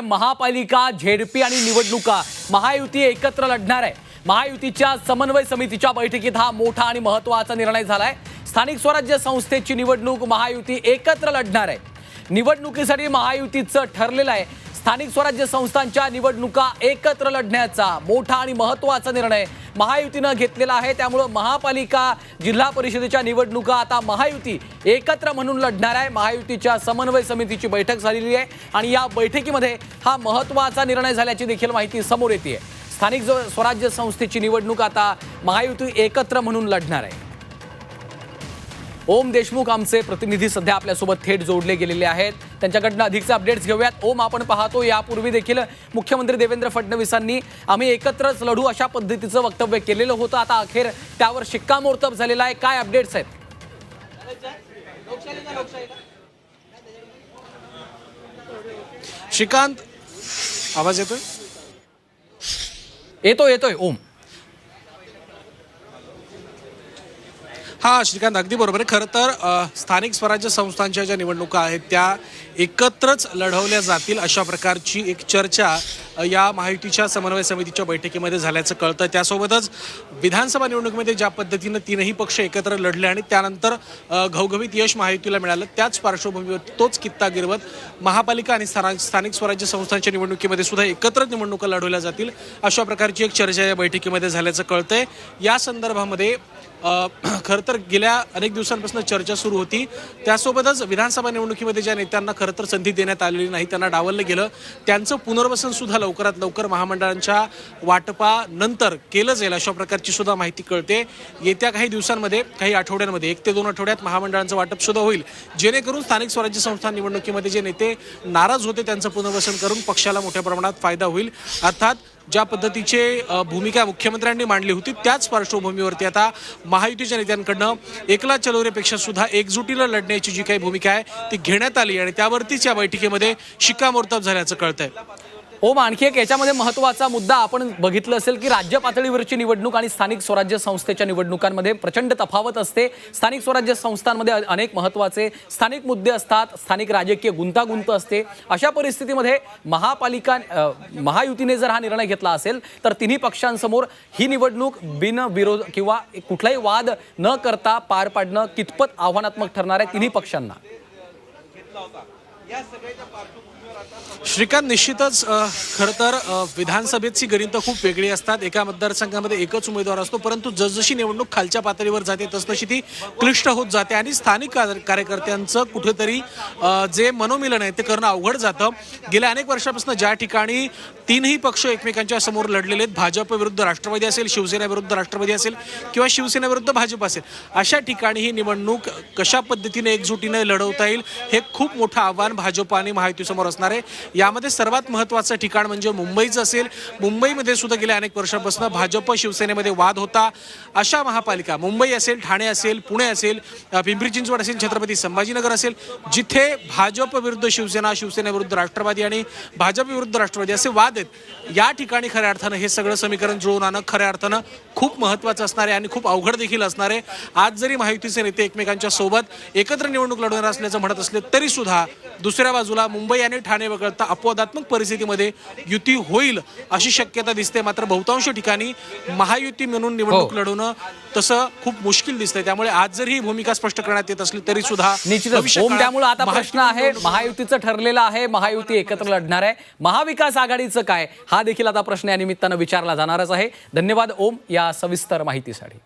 महापालिका झेडपी आणि निवडणुका. महायुती एकत्र लढणार आहे. महायुतीच्या समन्वय समितीच्या बैठकीत हा मोठा आणि महत्त्वाचा निर्णय झालाय. स्थानिक स्वराज्य संस्थेची निवडणूक महायुती एकत्र लढणार आहे. निवडणुकीसाठी महायुतीचं ठरलेलं आहे. स्थानिक स्वराज्य संस्थांच्या निवडणुका एकत्र लढण्याचा मोठा आणि महत्त्वाचा निर्णय महायुतीनं घेतलेला आहे. त्यामुळं महापालिका जिल्हा परिषदेच्या निवडणुका आता महायुती एकत्र म्हणून लढणार आहे. महायुतीच्या समन्वय समितीची बैठक झालेली आहे आणि या बैठकीमध्ये हा महत्त्वाचा निर्णय झाल्याची देखील माहिती समोर येते स्थानिक स्वराज्य संस्थेची निवडणूक आता महायुती एकत्र म्हणून लढणार आहे. ओम देशमुख आमचे प्रतिनिधी सध्या आपल्यासोबत थेट जोडले गेलेले आहेत. त्यांच्याकडनं अधिकचे अपडेट्स घेऊयात. ओम आपण पाहतो यापूर्वी देखील मुख्यमंत्री देवेंद्र फडणवीसांनी आम्ही एकत्रच लढू अशा पद्धतीचं वक्तव्य केलेलं होतं. आता अखेर त्यावर शिक्कामोर्तब झालेला आहे. काय अपडेट्स आहेत? श्रीकांत आवाज येतोय? येतोय येतोय. ओम. हा श्रीकांत अगदी बरोबर. आहे खरं तर स्थानिक स्वराज्य संस्थांच्या ज्या निवडणुका आहेत त्या एकत्रच लढवल्या जातील अशा प्रकारची एक चर्चा या महायुतीच्या समन्वय समितीच्या बैठकीमध्ये झाल्याचं कळतं. त्यासोबतच विधानसभा निवडणुकीमध्ये ज्या पद्धतीनं तीनही पक्ष एकत्र लढले आणि त्यानंतर घवघवीत यश महायुतीला मिळालं त्याच पार्श्वभूमीवर तोच कित्ता गिरवत महापालिका आणि स्थाना- स्थानिक स्वराज्य संस्थांच्या निवडणुकीमध्ये सुद्धा एकत्र निवडणुका लढवल्या जातील अशा प्रकारची एक चर्चा या बैठकीमध्ये झाल्याचं कळतंय. या संदर्भामध्ये खरं तर गेल्या अनेक दिवसांपासून चर्चा सुरू होती. त्यासोबतच विधानसभा निवडणुकीमध्ये ज्या नेत्यांना खरं तर संधी देण्यात आलेली नाही त्यांना डावललं गेलं त्यांचं पुनर्वसन सुद्धा लवकरात लवकर महामंडळांच्या वाटपानंतर केलं जाईल अशा प्रकारची सुद्धा माहिती कळते. येत्या काही दिवसांमध्ये काही आठवड्यांमध्ये एक ते दोन आठवड्यात महामंडळांचं वाटप सुद्धा होईल. जेणेकरून स्थानिक स्वराज्य संस्था निवडणुकीमध्ये जे नेते नाराज होते त्यांचं पुनर्वसन करून पक्षाला मोठ्या प्रमाणात फायदा होईल. अर्थात ज्या पद्धतीचे भूमिका मुख्यमंत्र्यांनी मांडली होती त्याच पार्श्वभूमीवरती आता महायुतीच्या नेत्यांकडनं एकला चलोरेपेक्षा सुद्धा एकजुटीला लढण्याची जी काही भूमिका आहे ती घेण्यात आली आणि त्यावरतीच या बैठकीमध्ये शिक्कामोर्तब झाल्याचं कळतंय. ओम आणखी एक याच्यामध्ये महत्त्वाचा मुद्दा आपण बघितलं असेल की राज्य पातळीवरची निवडणूक आणि स्थानिक स्वराज्य संस्थेच्या निवडणुकांमध्ये प्रचंड तफावत असते. स्थानिक स्वराज्य संस्थांमध्ये अनेक महत्त्वाचे स्थानिक मुद्दे असतात स्थानिक राजकीय गुंतागुंत असते. अशा परिस्थितीमध्ये महापालिका महायुतीने जर हा निर्णय घेतला असेल तर तिन्ही पक्षांसमोर ही निवडणूक बिनविरोध किंवा कुठलाही वाद न करता पार पाडणं कितपत आव्हानात्मक ठरणार आहे तिन्ही पक्षांना? श्रीकांत निश्चितच खरं तर विधानसभेची गणितं खूप वेगळी असतात. एका मतदारसंघामध्ये एकच उमेदवार असतो परंतु जसजशी निवडणूक खालच्या पातळीवर जाते तसतशी ती क्लिष्ट होत जाते आणि स्थानिक कार्यकर्त्यांचं कुठेतरी जे मनोमिलन आहे ते करणं अवघड जातं. गेल्या अनेक वर्षापासून ज्या ठिकाणी तीनही पक्ष एकमेकांच्या समोर लढलेले आहेत भाजप विरुद्ध राष्ट्रवादी असेल शिवसेना विरुद्ध राष्ट्रवादी असेल किंवा शिवसेना विरुद्ध भाजप असेल अशा ठिकाणी ही निवडणूक कशा पद्धतीने एकजुटीने लढवता येईल हे खूप मोठं आव्हान भाजप आणि महायुतीसमोर असणार आहे. यामध्ये सर्वात महत्त्वाचं ठिकाण म्हणजे मुंबईचं असेल. मुंबईमध्ये सुद्धा गेल्या अनेक वर्षापासून भाजप शिवसेनेमध्ये वाद होता. अशा महापालिका मुंबई असेल ठाणे असेल पुणे असेल पिंपरी चिंचवड असेल छत्रपती संभाजीनगर असेल जिथे भाजप विरुद्ध शिवसेना शिवसेनेविरुद्ध राष्ट्रवादी आणि भाजप विरुद्ध राष्ट्रवादी असे वाद आहेत. या ठिकाणी खऱ्या अर्थानं हे सगळं समीकरण जुळवून आणणं खऱ्या अर्थानं खूप महत्त्वाचं असणार आहे आणि खूप अवघड देखील असणार आहे आज जरी महायुतीचे नेते एकमेकांच्या सोबत एकत्र निवडणूक लढवणार असल्याचं म्हणत असले तरी सुद्धा दुसऱ्या बाजूला मुंबई आणि ठाणे वगळता अपवादात्मक परिस्थितीमध्ये युती होईल अशी शक्यता दिसते मात्र बहुतांश ठिकाणी महायुती म्हणून निवडणूक हो. लढवणं तसं खूप मुश्किल दिसतंय. त्यामुळे आज जरी ही भूमिका स्पष्ट करण्यात येत असली तरी सुद्धा त्यामुळे आता प्रश्न आहे. महायुतीचं ठरलेलं आहे. महायुती एकत्र लढणार आहे. महाविकास आघाडीचं काय? हा देखील आता प्रश्न या निमित्तानं विचारला जाणारच आहे. धन्यवाद ओम या सविस्तर माहितीसाठी.